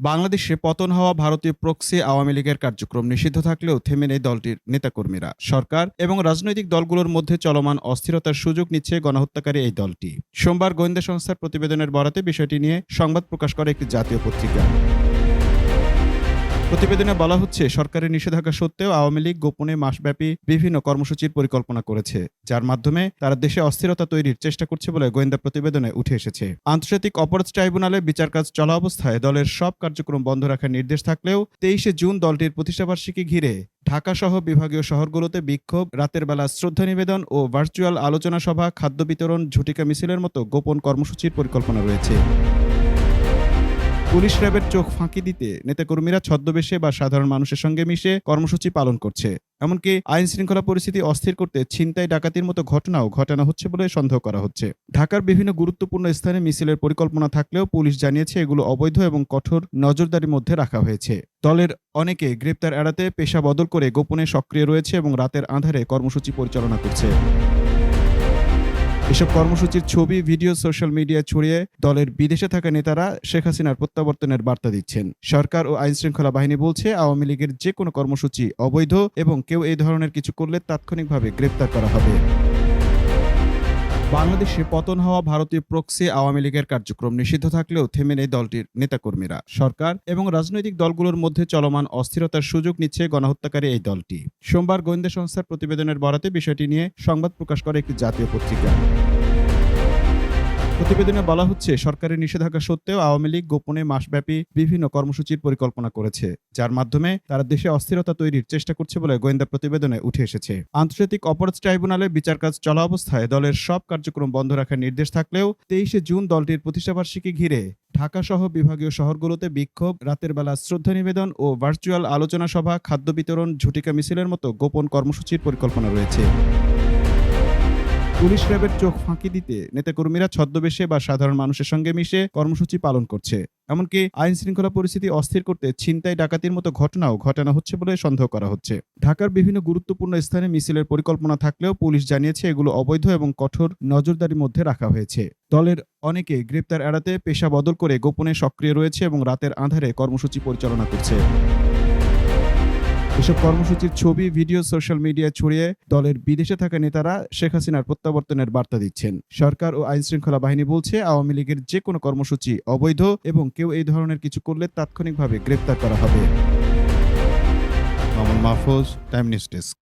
বাংলাদেশে পতন হওয়া ভারতীয় প্রক্সি আওয়ামী লীগের কার্যক্রম নিষিদ্ধ থাকলেও থেমে নেই দলটির নেতাকর্মীরা। সরকার এবং রাজনৈতিক দলগুলোর মধ্যে চলমান অস্থিরতার সুযোগ নিচ্ছে গণহত্যাকারী এই দলটি। সোমবার গোয়েন্দা সংস্থার প্রতিবেদনের বরাতে বিষয়টি নিয়ে সংবাদ প্রকাশ করে একটি জাতীয় পত্রিকা। প্রতিবেদনে বলা হচ্ছে সরকারের নিষেধাজ্ঞা সত্ত্বেও আওয়ামী লীগ গোপনে মাসব্যাপী বিভিন্ন কর্মসূচির পরিকল্পনা করেছে, যার মাধ্যমে তারা দেশে অস্থিরতা তৈরির চেষ্টা করছে বলে গোয়েন্দা প্রতিবেদনে উঠে এসেছে। আন্তর্জাতিক অপরাধ ট্রাইব্যুনালে বিচার কাজ চলা অবস্থায় দলের সব কার্যক্রম বন্ধ রাখার নির্দেশ থাকলেও তেইশে জুন দলটির প্রতিষ্ঠাবার্ষিকী ঘিরে ঢাকা সহ বিভাগীয় শহরগুলোতে বিক্ষোভ, রাতের বেলা শ্রদ্ধা নিবেদন ও ভার্চুয়াল আলোচনা সভা, খাদ্য বিতরণ, ঝুটিকা মিছিলের মতো গোপন কর্মসূচির পরিকল্পনা রয়েছে। পুলিশ র্যাবের চোখ ফাঁকি দিতে নেতাকর্মীরা ছদ্মবেশে বা সাধারণ মানুষের সঙ্গে মিশে কর্মসূচি পালন করছে। এমনকি আইন শৃঙ্খলা পরিস্থিতি অস্থির করতে ছিনতাই, ডাকাতির মতো ঘটনাও ঘটানো হচ্ছে বলে সন্দেহ করা হচ্ছে। ঢাকার বিভিন্ন গুরুত্বপূর্ণ স্থানে মিছিলের পরিকল্পনা থাকলেও পুলিশ জানিয়েছে এগুলো অবৈধ এবং কঠোর নজরদারির মধ্যে রাখা হয়েছে। দলের অনেকে গ্রেপ্তার এড়াতে পেশা বদল করে গোপনে সক্রিয় রয়েছে এবং রাতের আধারে কর্মসূচি পরিচালনা করছে। এসব কর্মসূচির ছবি, ভিডিও, সোশ্যাল মিডিয়া ছড়িয়ে দলের বিদেশে থাকা নেতারা শেখ হাসিনার প্রত্যাবর্তনের বার্তা দিচ্ছেন। সরকার ও আইন শৃঙ্খলা বাহিনী বলছে, আওয়ামী লীগের যে কোনো কর্মসূচি অবৈধ এবং কেউ এই ধরনের কিছু করলে তাৎক্ষণিকভাবে গ্রেপ্তার করা হবে। বাংলাদেশে পতন হওয়া ভারতীয় প্রক্সি আওয়ামী লীগের কার্যক্রম নিষিদ্ধ থাকলেও থেমে নেই দলটির নেতাকর্মীরা। সরকার এবং রাজনৈতিক দলগুলোর মধ্যে চলমান অস্থিরতার সুযোগ নিচ্ছে গণহত্যাকারী এই দলটি। সোমবার গোয়েন্দা সংস্থার প্রতিবেদনের বরাতে বিষয়টি নিয়ে সংবাদ প্রকাশ করে একটি জাতীয় পত্রিকা। প্রতিবেদনে বলা হচ্ছে সরকারের নিষেধাজ্ঞা সত্ত্বেও আওয়ামী লীগ গোপনে মাসব্যাপী বিভিন্ন কর্মসূচির পরিকল্পনা করেছে, যার মাধ্যমে তারা দেশে অস্থিরতা তৈরির চেষ্টা করছে বলে গোয়েন্দা প্রতিবেদনে উঠে এসেছে। আন্তর্জাতিক অপরাধ ট্রাইব্যুনালে বিচার কাজ চলা অবস্থায় দলের সব কার্যক্রম বন্ধ রাখার নির্দেশ থাকলেও তেইশে জুন দলটির প্রতিষ্ঠাবার্ষিকী ঘিরে ঢাকা সহ বিভাগীয় শহরগুলোতে বিক্ষোভ, রাতের বেলা শ্রদ্ধা নিবেদন ও ভার্চুয়াল আলোচনা সভা, খাদ্য বিতরণ, ঝুটিকা মিছিলের মতো গোপন কর্মসূচির পরিকল্পনা রয়েছে। পুলিশ র্যাবের চোখ ফাঁকি দিতে নেতাকর্মীরা ছদ্মবেশে বা সাধারণ মানুষের সঙ্গে মিশে কর্মসূচি পালন করছে। এমনকি আইন শৃঙ্খলা পরিস্থিতি অস্থির করতে ছিনতাই ডাকাতির মতো ঘটনাও ঘটানো হচ্ছে বলে সন্দেহ করা হচ্ছে। ঢাকার বিভিন্ন গুরুত্বপূর্ণ স্থানে মিছিলের পরিকল্পনা থাকলেও পুলিশ জানিয়েছে এগুলো অবৈধ এবং কঠোর নজরদারির মধ্যে রাখা হয়েছে। দলের অনেকে গ্রেপ্তার এড়াতে পেশা বদল করে গোপনে সক্রিয় রয়েছে এবং রাতের আধারে কর্মসূচি পরিচালনা করছে। এসব কর্মসূচির ছবি, ভিডিও, সোশ্যাল মিডিয়া ছড়িয়ে দলের বিদেশে থাকা নেতারা শেখ হাসিনার প্রত্যাবর্তনের বার্তা দিচ্ছেন। সরকার ও আইন শৃঙ্খলা বাহিনী বলছে, আওয়ামী লীগের যে কোনো কর্মসূচি অবৈধ এবং কেউ এই ধরনের কিছু করলে তাৎক্ষণিকভাবে গ্রেপ্তার করা হবে। Mahfuz, Time News desk.